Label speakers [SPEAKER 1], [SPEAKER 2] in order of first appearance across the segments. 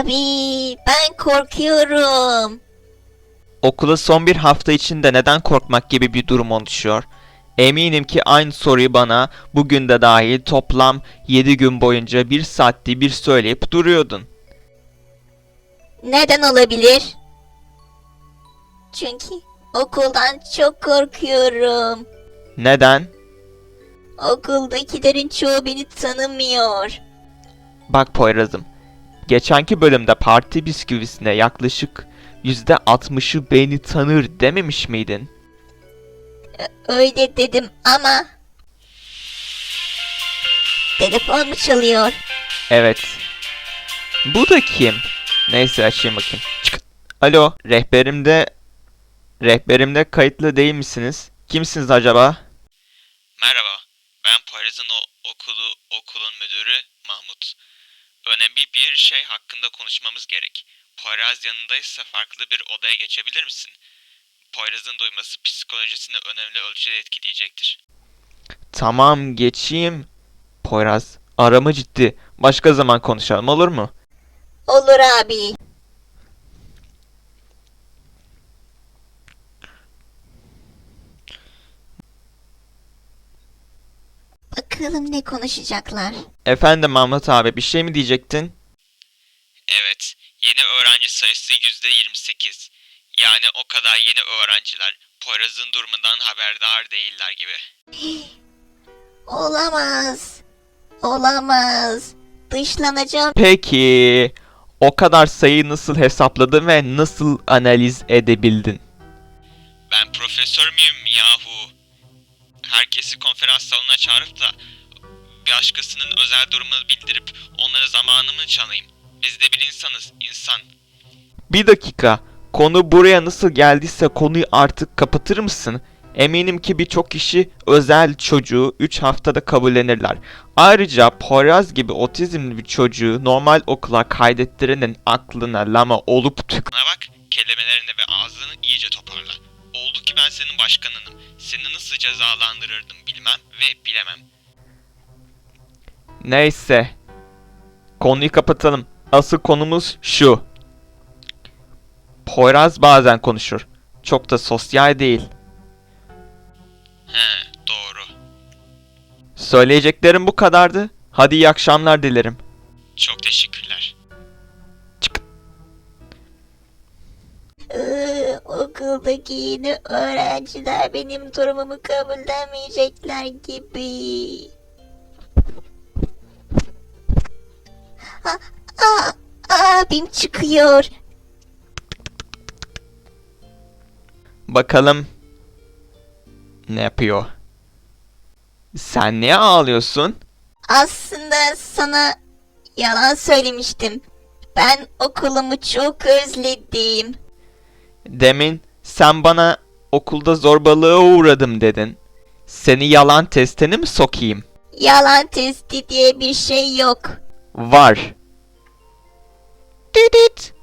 [SPEAKER 1] Abi ben korkuyorum.
[SPEAKER 2] Okula son bir hafta içinde neden korkmak gibi bir durum oluşuyor? Eminim ki aynı soruyu bana bugün de dahil toplam 7 gün boyunca bir saatti bir söyleyip duruyordun.
[SPEAKER 1] Neden olabilir? Çünkü okuldan çok korkuyorum.
[SPEAKER 2] Neden?
[SPEAKER 1] Okuldakilerin çoğu beni tanımıyor.
[SPEAKER 2] Bak Poyraz'ım, geçenki bölümde parti bisküvisine yaklaşık %60'ı beni tanır dememiş miydin?
[SPEAKER 1] Öyle dedim ama... Telefon mu çalıyor?
[SPEAKER 2] Evet. Bu da kim? Neyse açayım bakayım. Çık. Alo, rehberimde... Rehberimde kayıtlı değil misiniz? Kimsiniz acaba? Merhaba, ben Paris'in o okulu, okulun müdürü Mahmut. Önemli bir şey hakkında konuşmamız gerek. Poyraz yanındaysa farklı bir odaya geçebilir misin? Poyraz'ın duyması psikolojisini önemli ölçüde etkileyecektir. Tamam geçeyim. Poyraz aramı ciddi. Başka zaman konuşalım olur mu?
[SPEAKER 1] Olur abi. Bakalım ne konuşacaklar.
[SPEAKER 2] Efendim Mahmut abi bir şey mi diyecektin? Evet. Yeni öğrenci sayısı %28. Yani o kadar yeni öğrenciler Poyraz'ın durumundan haberdar değiller gibi.
[SPEAKER 1] Olamaz. Olamaz. Dışlanacağım.
[SPEAKER 2] Peki o kadar sayıyı nasıl hesapladın ve nasıl analiz edebildin? Ben profesör müyüm yahu? Herkesi konferans salonuna çağırıp da bir başkasının özel durumunu bildirip onlara zamanımı çalayım. Biz de bir insanız, insan. Bir dakika. Konu buraya nasıl geldiyse konuyu artık kapatır mısın? Eminim ki birçok kişi özel çocuğu 3 haftada kabullenirler. Ayrıca Poyraz gibi otizmli bir çocuğu normal okula kaydettirenin aklına lama olup tık... bak, kelimelerini ve ağzını iyice toparla. Oldu ki ben senin başkanınım. Seni nasıl cezalandırırdım bilmem ve bilemem. Neyse. Konuyu kapatalım. Asıl konumuz şu. Poyraz bazen konuşur. Çok da sosyal değil. He, doğru. Söyleyeceklerim bu kadardı. Hadi iyi akşamlar dilerim. Çok teşekkürler.
[SPEAKER 1] Okuldaki yeni öğrenciler benim durumumu kabullenmeyecekler gibi. Ha, aa, abim çıkıyor.
[SPEAKER 2] Bakalım ne yapıyor? Sen niye ağlıyorsun?
[SPEAKER 1] Aslında sana yalan söylemiştim. Ben okulumu çok özledim.
[SPEAKER 2] Demin sen bana okulda zorbalığa uğradım dedin. Seni yalan testine mi sokayım?
[SPEAKER 1] Yalan testi diye bir şey yok.
[SPEAKER 2] Var. Didit.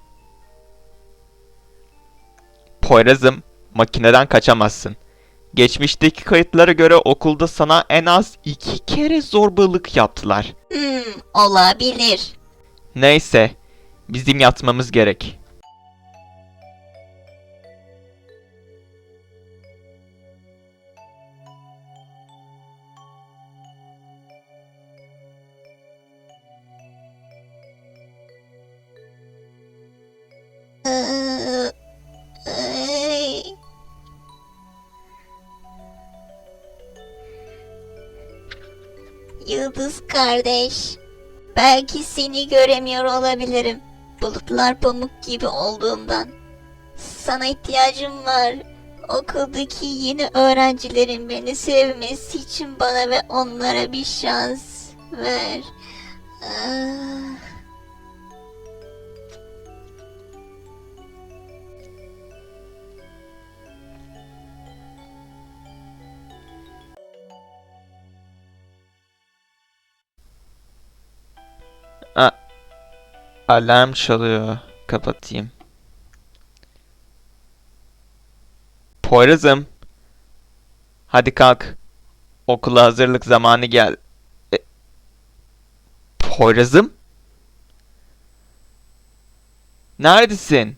[SPEAKER 2] Poyraz'ım, makineden kaçamazsın. Geçmişteki kayıtlara göre okulda sana en az iki kere zorbalık yaptılar.
[SPEAKER 1] Hmm, olabilir.
[SPEAKER 2] Neyse, bizim yatmamız gerek.
[SPEAKER 1] Kardeş. Belki seni göremiyor olabilirim. Bulutlar pamuk gibi olduğundan. Sana ihtiyacım var. Okuldaki yeni öğrencilerin beni sevmesi için bana ve onlara bir şans ver. Ah.
[SPEAKER 2] Alarm çalıyor. Kapatayım. Poyraz'ım. Hadi kalk. Okula hazırlık zamanı gel. E, Poyraz'ım? Neredesin?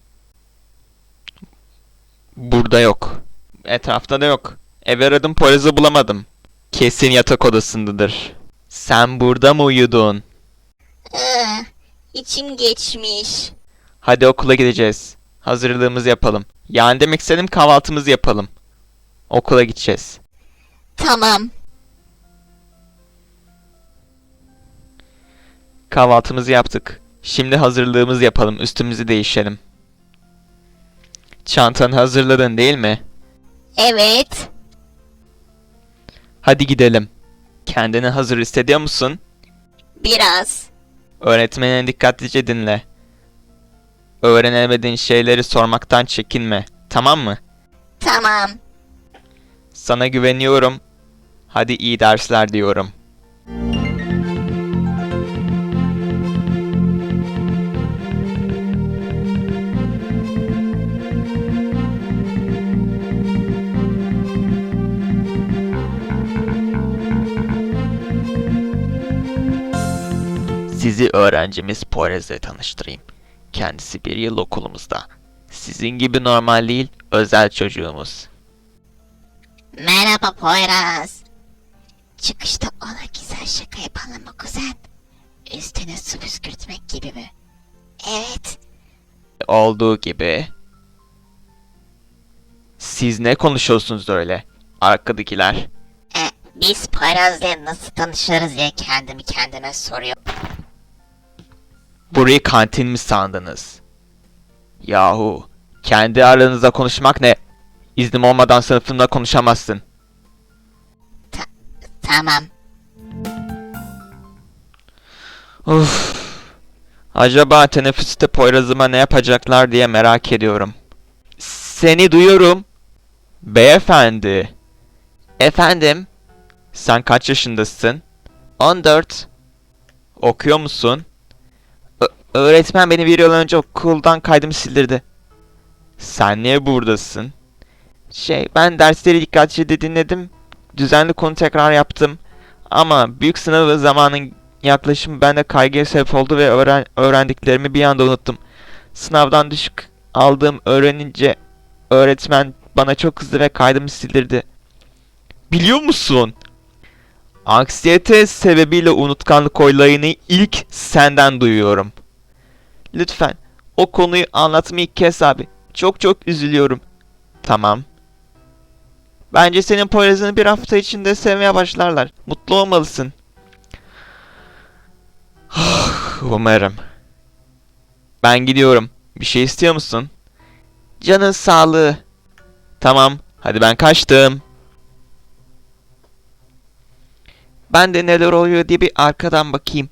[SPEAKER 2] Burada yok. Etrafta da yok. Ev aradım Poyraz'ı bulamadım. Kesin yatak odasındadır. Sen burada mı uyudun?
[SPEAKER 1] İçim geçmiş.
[SPEAKER 2] Hadi okula gideceğiz. Hazırlığımızı yapalım. Yani demek istedim kahvaltımızı yapalım. Okula gideceğiz.
[SPEAKER 1] Tamam.
[SPEAKER 2] Kahvaltımızı yaptık. Şimdi hazırlığımızı yapalım. Üstümüzü değişelim. Çantanı hazırladın değil mi?
[SPEAKER 1] Evet.
[SPEAKER 2] Hadi gidelim. Kendini hazır hissediyor musun?
[SPEAKER 1] Biraz.
[SPEAKER 2] Öğretmenini dikkatlice dinle. Öğrenemediğin şeyleri sormaktan çekinme. Tamam mı?
[SPEAKER 1] Tamam.
[SPEAKER 2] Sana güveniyorum. Hadi iyi dersler diyorum. Sizi öğrencimiz Poyraz'la tanıştırayım. Kendisi bir yıl okulumuzda. Sizin gibi normal değil, özel çocuğumuz.
[SPEAKER 1] Merhaba Poyraz. Çıkışta ona güzel şaka yapalım mı kuzen? Üstüne su püskürtmek gibi mi? Evet.
[SPEAKER 2] olduğu gibi. Siz ne konuşuyorsunuz öyle? Arkadakiler.
[SPEAKER 1] E, biz Poyraz'la nasıl tanışırız diye kendimi kendime soruyorum.
[SPEAKER 2] Burayı kantin mi sandınız? Yahu, kendi aranızda konuşmak ne? İznim olmadan sınıfımda konuşamazsın.
[SPEAKER 1] Tamam.
[SPEAKER 2] Uf. Acaba teneffüste Poyraz'ıma ne yapacaklar diye merak ediyorum. Seni duyuyorum. Beyefendi. Efendim? Sen kaç yaşındasın? 14. Okuyor musun? Öğretmen beni bir yıl önce okuldan kaydımı sildirdi. Sen niye buradasın? Şey, ben dersleri dikkatlice dinledim. Düzenli konu tekrar yaptım. Ama büyük sınav zamanın yaklaşımı bende kaygıya sebep oldu ve öğren öğrendiklerimi bir anda unuttum. Sınavdan düşük aldığım öğrenince öğretmen bana çok kızdı ve kaydımı sildirdi. Biliyor musun? Anksiyete sebebiyle unutkanlık olayını ilk senden duyuyorum. Lütfen o konuyu anlatmayı kes abi. Çok çok üzülüyorum. Tamam. Bence senin Poyraz'ını bir hafta içinde sevmeye başlarlar. Mutlu olmalısın. Umarım. Ben gidiyorum. Bir şey istiyor musun? Canın sağlığı. Tamam. Hadi ben kaçtım. Ben de neler oluyor diye bir arkadan bakayım.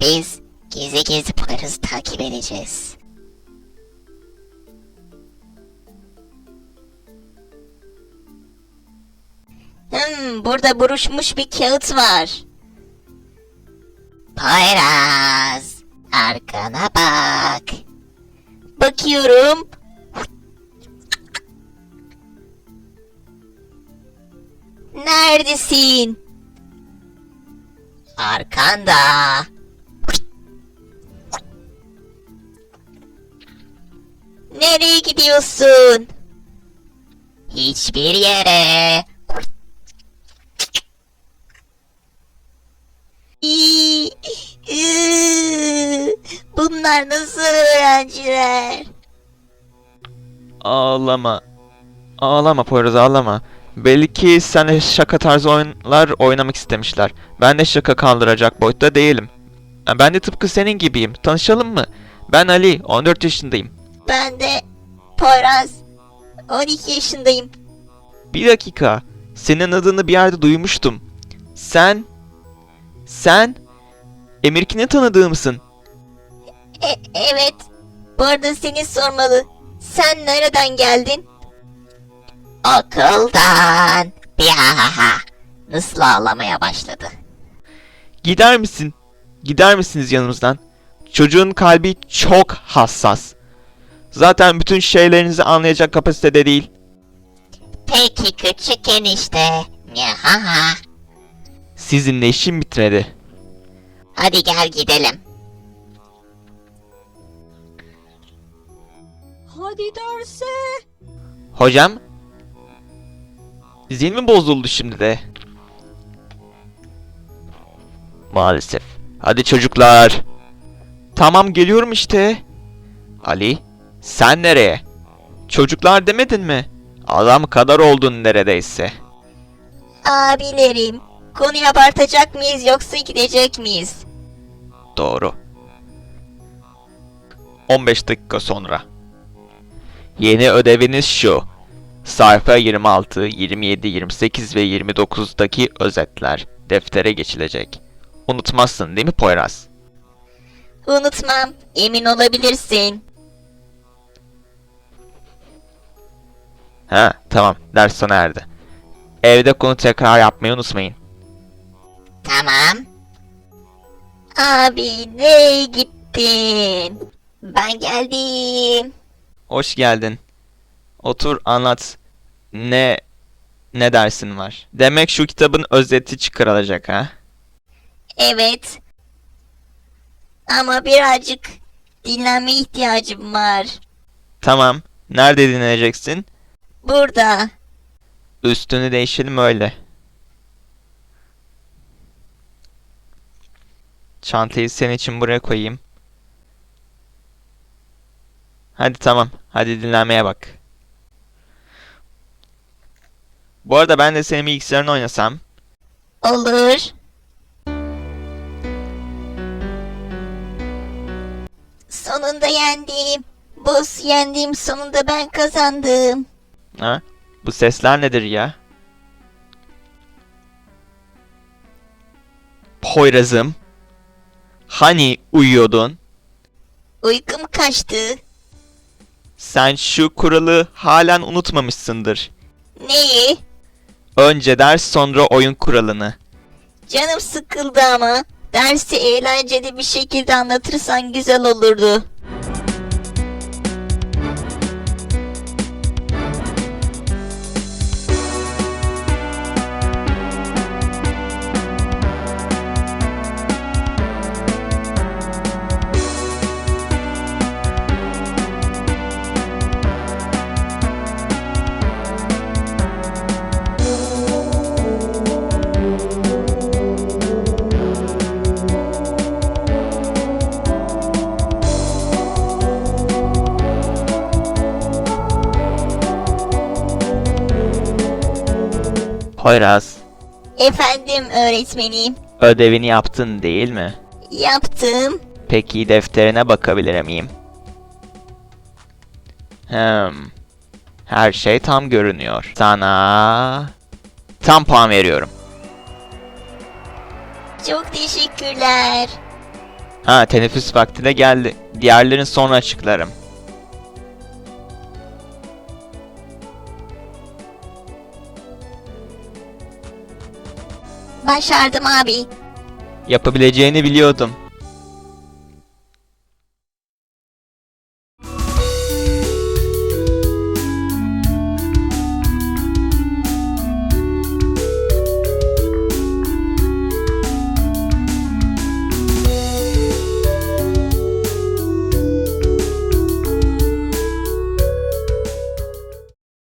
[SPEAKER 1] Biz gizli gizli Poyraz'ı takip edeceğiz. Hmm, burada buruşmuş bir kağıt var. Poyraz, arkana bak. Bakıyorum. Neredesin? Arkanda. Nereye gidiyorsun? Hiçbir yere. Bunlar nasıl öğrenciler?
[SPEAKER 2] Ağlama. Ağlama Poyraz ağlama. Belli ki sen şaka tarzı oyunlar oynamak istemişler. Ben de şaka kaldıracak boyutta değilim. Ben de tıpkı senin gibiyim. Tanışalım mı? Ben Ali, 14 yaşındayım.
[SPEAKER 1] Ben de Poyraz. 12 yaşındayım.
[SPEAKER 2] Bir dakika. Senin adını bir yerde duymuştum. Sen... Sen... Emirkin'i tanıdığımsın.
[SPEAKER 1] E, evet. Bu arada seni sormalı. Sen nereden geldin? Okuldan. Bihahaha. Nasıl ağlamaya başladı.
[SPEAKER 2] Gider misin? Gider misiniz yanımızdan? Çocuğun kalbi çok hassas. Zaten bütün şeylerinizi anlayacak kapasitede değil.
[SPEAKER 1] Peki küçük enişte. Yahaha.
[SPEAKER 2] Sizinle işim bitmedi.
[SPEAKER 1] Hadi gel gidelim. Hadi derse.
[SPEAKER 2] Hocam? Zil mi bozuldu şimdi de? Maalesef. Hadi çocuklar. Tamam geliyorum işte. Ali, sen nereye? Çocuklar demedin mi? Adam kadar oldun neredeyse.
[SPEAKER 1] Abilerim, konuyu abartacak mıyız yoksa gidecek miyiz?
[SPEAKER 2] Doğru. 15 dakika sonra. Yeni ödeviniz şu. Sayfa 26, 27, 28 ve 29'daki özetler deftere geçilecek. Unutmazsın değil mi Poyraz?
[SPEAKER 1] Unutmam, emin olabilirsin.
[SPEAKER 2] Ha, tamam. Ders sona erdi. Evde konu tekrar yapmayı unutmayın.
[SPEAKER 1] Tamam. Abi nereye gittin? Ben geldim.
[SPEAKER 2] Hoş geldin. Otur anlat. Ne ne dersin var? Demek şu kitabın özeti çıkarılacak ha?
[SPEAKER 1] Evet. Ama birazcık dinlenme ihtiyacım var.
[SPEAKER 2] Tamam. Nerede dinleneceksin?
[SPEAKER 1] Burada.
[SPEAKER 2] Üstünü değişelim öyle. Çantayı senin için buraya koyayım. Hadi tamam. Hadi dinlenmeye bak. Bu arada ben de senin bilgisayarını oynasam.
[SPEAKER 1] Olur. Sonunda yendim. Boss yendim. Sonunda ben kazandım.
[SPEAKER 2] Ha? Bu sesler nedir ya? Poyraz'ım. Hani uyuyordun?
[SPEAKER 1] Uykum kaçtı.
[SPEAKER 2] Sen şu kuralı halen unutmamışsındır.
[SPEAKER 1] Neyi?
[SPEAKER 2] Önce ders sonra oyun kuralını.
[SPEAKER 1] Canım sıkıldı ama. Dersi eğlenceli bir şekilde anlatırsan güzel olurdu.
[SPEAKER 2] Poyraz,
[SPEAKER 1] Efendim öğretmenim.
[SPEAKER 2] ödevini yaptın değil mi?
[SPEAKER 1] Yaptım.
[SPEAKER 2] Peki defterine bakabilir miyim? Hmm. Her şey tam görünüyor. Sana tam puan veriyorum.
[SPEAKER 1] Çok teşekkürler.
[SPEAKER 2] Ha teneffüs vakti de geldi. Diğerlerini sonra açıklarım.
[SPEAKER 1] Başardım abi.
[SPEAKER 2] Yapabileceğini biliyordum.